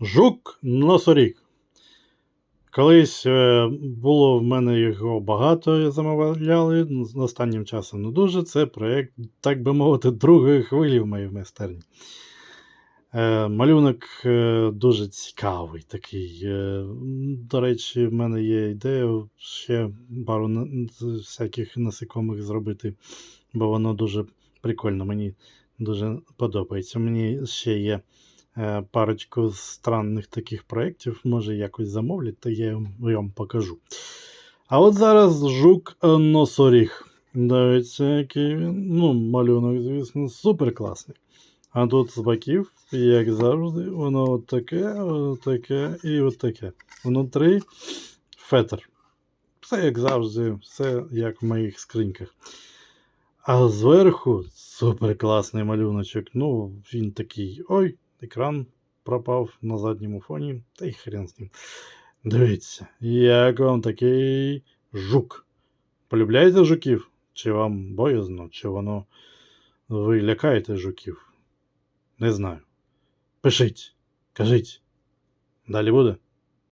Жук носоріг. Колись е, було в мене його багато замовляли, останнім часом не дуже. Це проєкт, так би мовити, другої хвилі в моїй майстерні. Е, малюнок е, дуже цікавий такий. До речі, в мене є ідея ще пару всяких насекомих зробити, бо воно дуже прикольно, мені дуже подобається. Мені ще є парочку странних таких проєктів, може якось замовлять, то я вам- покажу. А от зараз жук е, носоріг. Дивіться, який він. Ну, малюнок, звісно, супер класний. А тут з боків, як завжди, воно от таке, от і от таке. Внутрі фетр. Все як завжди, все як в моїх скриньках. А зверху супер класний малюночок. Ну, він такий. Ой, екран пропав на задньому фоні, та й хрен з ним. Дивіться, як вам такий жук. Полюбляєте жуків? Чи вам боязно, чи воно ви лякаєте жуків? Не знаю. Пишіть, кажіть. Далі буде.